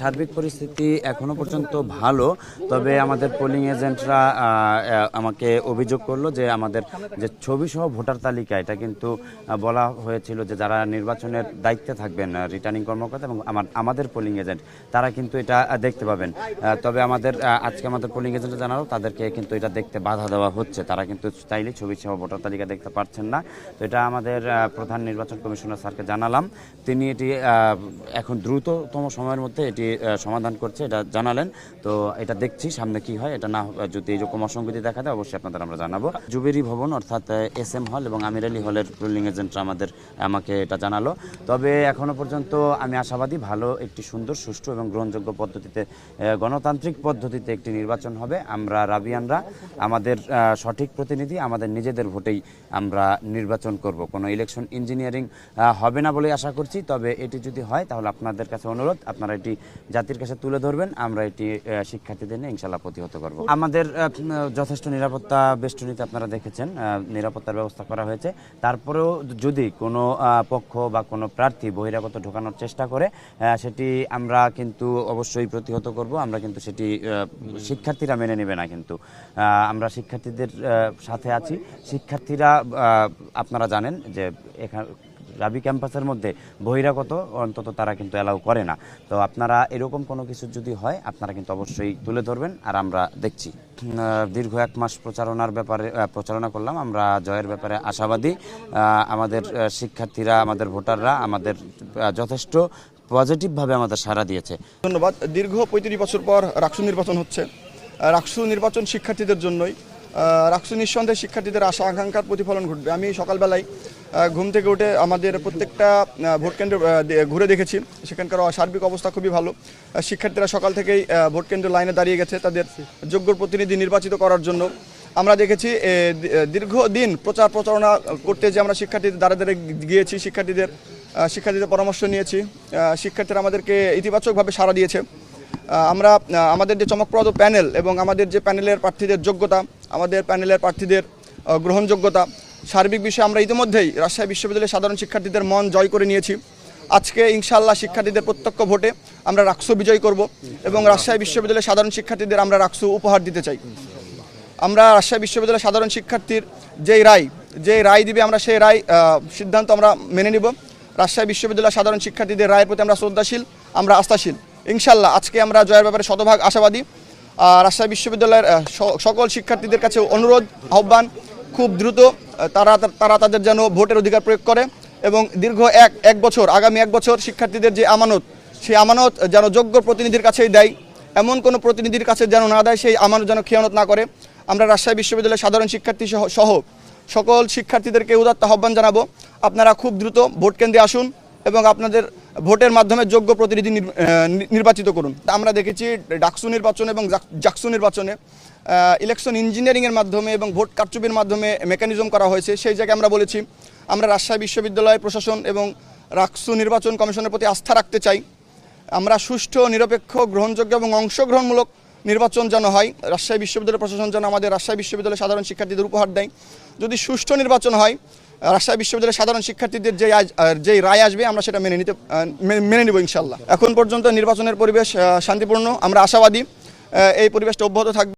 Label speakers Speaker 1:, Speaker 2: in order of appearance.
Speaker 1: সার্বিক পরিস্থিতি এখনও পর্যন্ত ভালো, তবে আমাদের পোলিং এজেন্টরা আমাকে অভিযোগ করল যে আমাদের যে ছবি সহ ভোটার তালিকা, এটা কিন্তু বলা হয়েছিল যে যারা নির্বাচনের দায়িত্বে থাকবেন রিটার্নিং কর্মকর্তা এবং আমার, আমাদের পোলিং এজেন্ট তারা কিন্তু এটা দেখতে পাবেন। তবে আমাদের আজকে আমাদের পোলিং এজেন্ট জানালো, তাদেরকে কিন্তু এটা দেখতে বাধা দেওয়া হচ্ছে। তারা কিন্তু চাইলে ছবি সহ ভোটার তালিকা দেখতে পারছেন না। তো এটা আমাদের প্রধান নির্বাচন কমিশনার স্যারকে জানালাম। তিনি এটি এখন দ্রুততম সময়ের মধ্যে এটি আহ, সমাধান করছে এটা জানালেন। তো এটা দেখছি সামনে কি হয় এটা না যদি এরকম অসঙ্গতি দেখা দেয় অবশ্যই আপনাদের আমরা জানাব। জুবেরি ভবন অর্থাৎ এস এম হল এবং আমির আলী হলের রুলিং এজেন্টরা আমাদের আমাকে এটা জানালো। তবে এখনও পর্যন্ত আমি আশাবাদী ভালো একটি সুন্দর সুষ্ঠু এবং গ্রহণযোগ্য পদ্ধতিতে গণতান্ত্রিক পদ্ধতিতে একটি নির্বাচন হবে। আমরা রাবিয়ানরা আমাদের সঠিক প্রতিনিধি আমাদের নিজেদের ভোটেই আমরা নির্বাচন করব। কোনো ইলেকশন ইঞ্জিনিয়ারিং হবে না বলে আশা করছি তবে এটি যদি হয় তাহলে আপনাদের কাছে অনুরোধ আপনারা এটি জাতির কাছে তুলে ধরবেন, আমরা এটি শিক্ষার্থীদের নিয়ে ইনশাল্লাহ প্রতিহত করব। আমাদের যথেষ্ট নিরাপত্তা বেষ্টনীতে আপনারা দেখেছেন নিরাপত্তার ব্যবস্থা করা হয়েছে। তারপরেও যদি কোনো পক্ষ বা কোনো প্রার্থী বহিরাগত ঢোকানোর চেষ্টা করে সেটি আমরা কিন্তু অবশ্যই প্রতিহত করব, আমরা কিন্তু সেটি শিক্ষার্থীরা মেনে নেবে না কিন্তু। আমরা শিক্ষার্থীদের সাথে আছি। শিক্ষার্থীরা আপনারা জানেন যে এখানে রাবি ক্যাম্পাসের মধ্যে বহিরাগত অন্তত তারা কিন্তু অ্যালাউ করে না। তো আপনারা এরকম কোনো কিছু যদি হয়, আপনারা কিন্তু অবশ্যই তুলে ধরবেন আর আমরা দেখছি। দীর্ঘ এক মাস প্রচারণার ব্যাপারে প্রচারণা করলাম। আমরা জয়ের ব্যাপারে আশাবাদী। আমাদের শিক্ষার্থীরা, আমাদের ভোটাররা আমাদের যথেষ্ট পজিটিভভাবে আমাদের সাড়া দিয়েছে।
Speaker 2: ধন্যবাদ। দীর্ঘ পঁয়ত্রিশ বছর পর রাকসু নির্বাচন হচ্ছে। রাকসু নির্বাচন শিক্ষার্থীদের জন্যই। রাকসু নিঃসন্দেহে শিক্ষার্থীদের আশা আকাঙ্ক্ষার প্রতিফলন ঘটবে। আমি সকালবেলায় ঘুম থেকে উঠে আমাদের প্রত্যেকটা আহ, ভোট কেন্দ্র আহ, দে- ঘুরে দেখেছি। সেখানকার সার্বিক অবস্থা খুবই ভালো। শিক্ষার্থীরা সকাল থেকেই আহ, ভোট কেন্দ্র লাইনে দাঁড়িয়ে গেছে তাদের যোগ্য প্রতিনিধি নির্বাচিত করার জন্য। আমরা দেখেছি দীর্ঘদিন প্রচার প্রচারণা করতে যে আমরা শিক্ষার্থীদের দ্বারা দ্বারা গিয়েছি শিক্ষার্থীদের শিক্ষার্থীদের পরামর্শ নিয়েছি। শিক্ষার্থীরা আমাদেরকে ইতিবাচকভাবে সাড়া দিয়েছে। আমরা আমাদের যে চমকপ্রদ প্যানেল এবং আমাদের যে প্যানেলের প্রার্থীদের যোগ্যতা আমাদের প্যানেলের প্রার্থীদের গ্রহণযোগ্যতা সার্বিক বিষয়ে আমরা ইতিমধ্যেই রাজশাহী বিশ্ববিদ্যালয়ের সাধারণ শিক্ষার্থীদের মন জয় করে নিয়েছি। আজকে ইনশাআল্লাহ শিক্ষার্থীদের প্রত্যক্ষ ভোটে আমরা রাকসু বিজয় করব এবং রাজশাহী বিশ্ববিদ্যালয়ের সাধারণ শিক্ষার্থীদের আমরা রাকসু উপহার দিতে চাই। আমরা রাজশাহী বিশ্ববিদ্যালয়ের সাধারণ শিক্ষার্থীর যেই রায় যে রায় দিবে আমরা সেই রায় সিদ্ধান্ত আমরা মেনে নিব। রাজশাহী বিশ্ববিদ্যালয়ের সাধারণ শিক্ষার্থীদের রায়ের প্রতি আমরা শ্রদ্ধাশীল, আমরা আস্থাশীল। ইনশাল্লাহ আজকে আমরা জয়ের ব্যাপারে শতভাগ আশাবাদী। রাজশাহী বিশ্ববিদ্যালয়ের সকল শিক্ষার্থীদের কাছে অনুরোধ, আহ্বান, খুব দ্রুত তারা তারা তাদের যেন ভোটের অধিকার প্রয়োগ করে এবং দীর্ঘ এক এক বছর, আগামী এক বছর শিক্ষার্থীদের যে আমানত, সেই আমানত যেন যোগ্য প্রতিনিধির কাছেই দেয়। এমন কোনো প্রতিনিধির কাছে যেন না দেয়, সেই আমানত যেন খেয়ানত না করে। আমরা রাজশাহী বিশ্ববিদ্যালয়ের সাধারণ শিক্ষার্থী সহ সকল শিক্ষার্থীদেরকে উদাত্ত আহ্বান জানাব, আপনারা খুব দ্রুত ভোট কেন্দ্রে আসুন এবং আপনাদের ভোটের মাধ্যমে যোগ্য প্রতিনিধি নির্বাচিত করুন। তা আমরা দেখেছি ডাকসু নির্বাচন এবং জাক- জাকসু নির্বাচনে ইলেকশন ইঞ্জিনিয়ারিংয়ের মাধ্যমে এবং ভোট কারচুপির মাধ্যমে মেকানিজম করা হয়েছে। সেই জায়গায় আমরা বলেছি, আমরা রাজশাহী বিশ্ববিদ্যালয় প্রশাসন এবং রাকসু নির্বাচন কমিশনের প্রতি আস্থা রাখতে চাই। আমরা সুষ্ঠু, নিরপেক্ষ, গ্রহণযোগ্য এবং অংশগ্রহণমূলক নির্বাচন যেন হয়, রাজশাহী বিশ্ববিদ্যালয় প্রশাসন যেন আমাদের রাজশাহী বিশ্ববিদ্যালয়ের সাধারণ শিক্ষার্থীদের উপহার দেয়। যদি সুষ্ঠু নির্বাচন হয়, রাজশাহী বিশ্ববিদ্যালয়ের সাধারণ শিক্ষার্থীদের যে যেই রায় আসবে, আমরা সেটা মেনে নিতে মেনে নেব ইনশাল্লাহ এখন পর্যন্ত নির্বাচনের পরিবেশ শান্তিপূর্ণ, আমরা আশাবাদী এই পরিবেশটা অব্যাহত থাকবে।